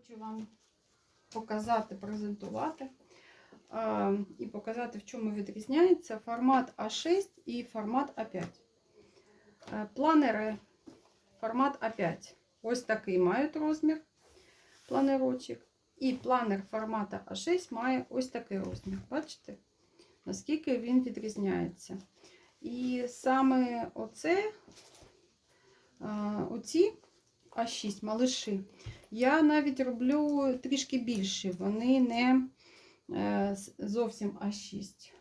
Хочу вам показати, презентувати і показати, в чому відрізняється формат А6 і формат А5. Е, Планери формат А5. Ось такий мають розмір планерочок. І планер формату А6 має ось такий розмір. Бачите? Наскільки він відрізняється. І саме оце, е, оці А6 малиші, я навіть роблю трішки більше. Вони не е, зовсім А6.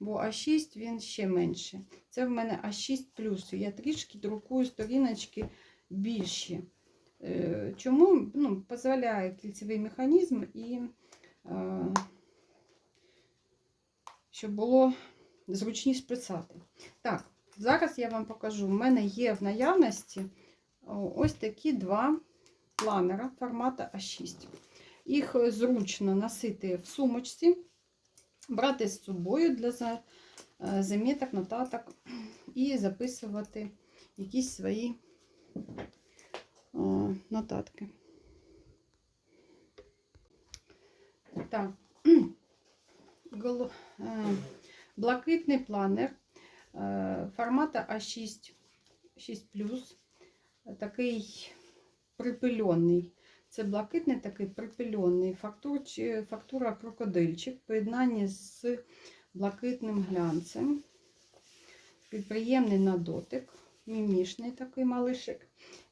Бо А6 він ще менше. Це в мене А6 плюс. Я трішки друкую сторіночки більші. Е, Чому? Ну, дозволяє кільцевий механізм і е, щоб було зручніше писати. Так, зараз я вам покажу. У мене є в наявності ось такі два планера формату А6. Їх зручно носити в сумочці, брати з собою для е, заміток, нотаток і записувати якісь свої е, нотатки. Так, е, блакитний планер формату А6 6 такий припильонний. Це блакитний такий припильонний фактур, фактура крокодильчик в поєднанні з блакитним глянцем. Підприємний на дотик, мімішний такий малишик.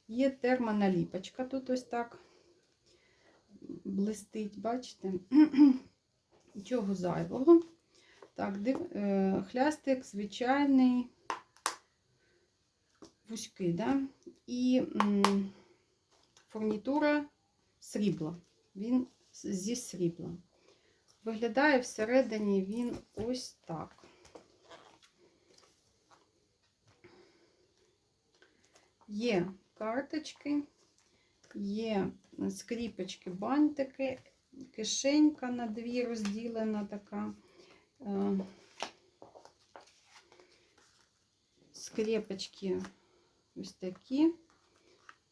Є термоналіпочка, тут ось так блистить, бачите? Нічого зайвого. Так, див, е, хлястик звичайний, вузький, да? і фурнітура срібла. Він зі срібла. Виглядає всередині він ось так. Є карточки, є скріпочки, бантики, кишенька на дві розділена така. е, Скрепочки ось такі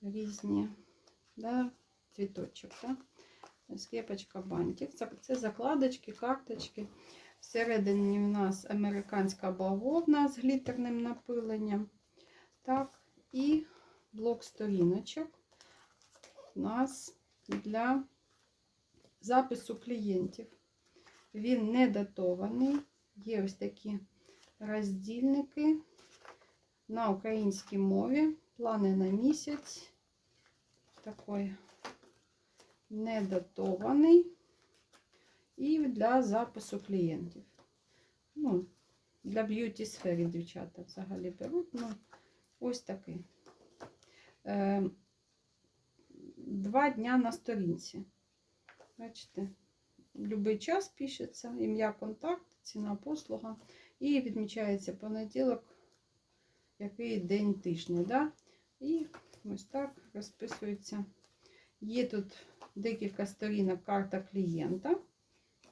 різні, да, цвіточок, да? скрепочка бантик. Це, закладочки, карточки. Всередині у нас американська бавовна з глітерним напиленням. Так, і блок сторіночок у нас для запису клієнтів. Він не датований. Є ось такі роздільники на українській мові. Плани на місяць. Такий недатований. І для запису клієнтів. Ну, для б'юті сфери дівчата взагалі беруть. Ну, ось такий. Е, Два дня на сторінці. Бачите, будь-який час пишеться, ім'я, контакт, ціна послуга. І відмічається понеділок, який день тижня. Да? І ось так розписується. Є тут декілька сторінок карта клієнта,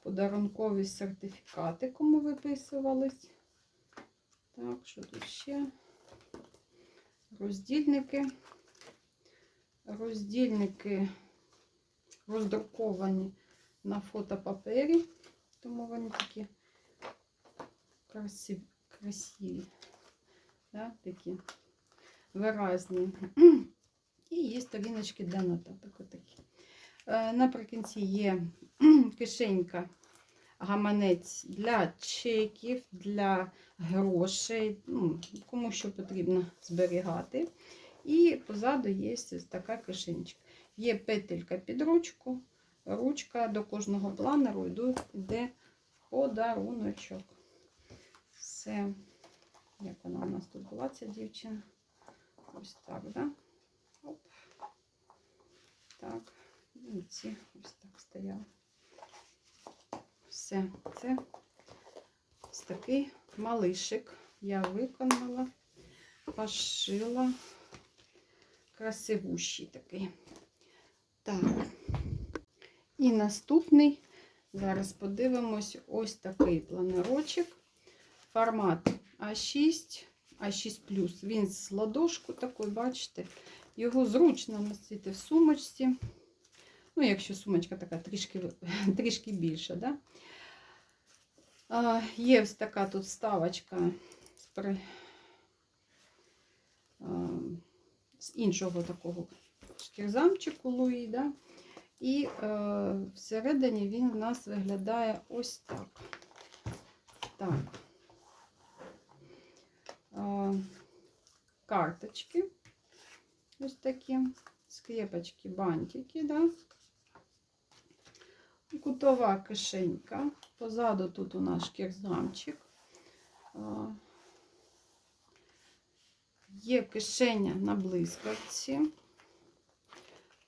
подарункові сертифікати, кому виписувались. Так, що тут ще? Роздільники. Роздільники роздруковані на фотопапері, тому вони такі красиві, красиві да, такі виразні. І є сторіночки для нотаток. Отакі. Е, Наприкінці є кишенька, гаманець для чеків, для грошей, ну, кому що потрібно зберігати. І позаду є ось така кишенечка. Є петелька під ручку, ручка до кожного планеру йде подаруночок. Все. Як вона у нас тут була, ця дівчина? Ось так, да? Оп. Так. І ці ось так стояли. Все, це ось такий малишик. Я виконала, пошила. Красивущий такий. Так. І наступний, зараз подивимось, ось такий планерочок. Формат А6, А6 Він з ладошку такий, бачите, його зручно носити в сумочці. Ну, якщо сумочка така трішки, трішки більша. Да? А, є ось така тут вставочка з, а, з іншого такого шкірзамчику Луї. Да? І е, всередині він в нас виглядає ось так. Так. Е, карточки. Ось такі. Скрепочки, бантики, да? Кутова кишенька. Позаду тут у нас шкірзамчик. Е, Є кишеня на блискавці.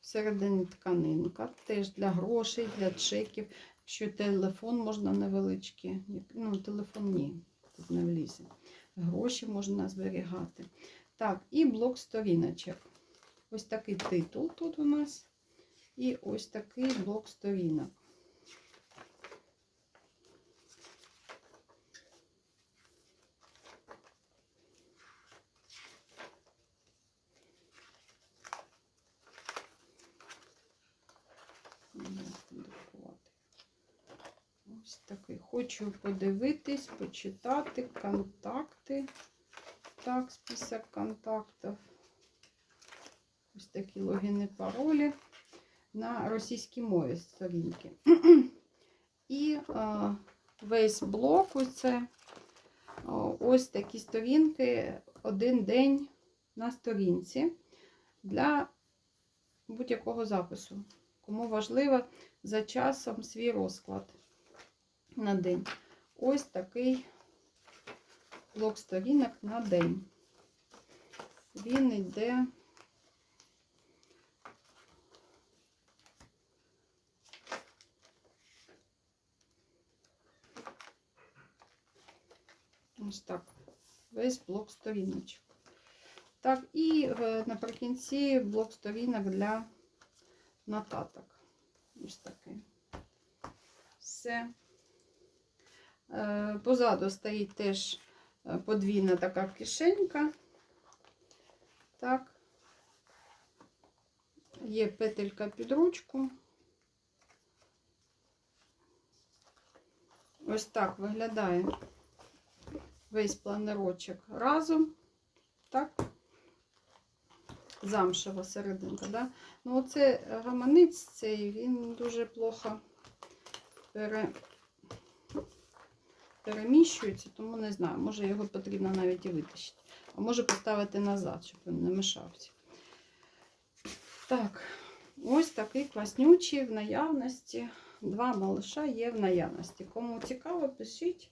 Всередині тканинка, теж для грошей, для чеків. Якщо телефон можна невеличкий, ну, телефон ні, тут не влізе. Гроші можна зберігати. Так, і блок сторіночок. Ось такий титул тут у нас. І ось такий блок сторінок. Ось такий. Хочу подивитись, почитати контакти. Так, список контактів. Ось такі логіни, паролі на російській мові сторінки. І а, весь блок оце, ось такі сторінки, один день на сторінці для будь-якого запису. Кому важливо за часом свій розклад на день. Ось такий блок сторінок на день. Він йде. Ось так. Весь блок сторіночок. Так, і е, наприкінці блок сторінок для нотаток. Ось такий. Все. Е, Позаду стоїть теж подвійна така кишенька. Так. Є петелька під ручку. Ось так виглядає весь планерочок разом. Так замшева серединка. Да? Ну, оце гаманець цей, він дуже плохо пере... переміщується, тому не знаю, може його потрібно навіть і витащити. А може поставити назад, щоб він не мешався. Так, ось такий класнючий в наявності. Два малиша є в наявності. Кому цікаво, пишіть.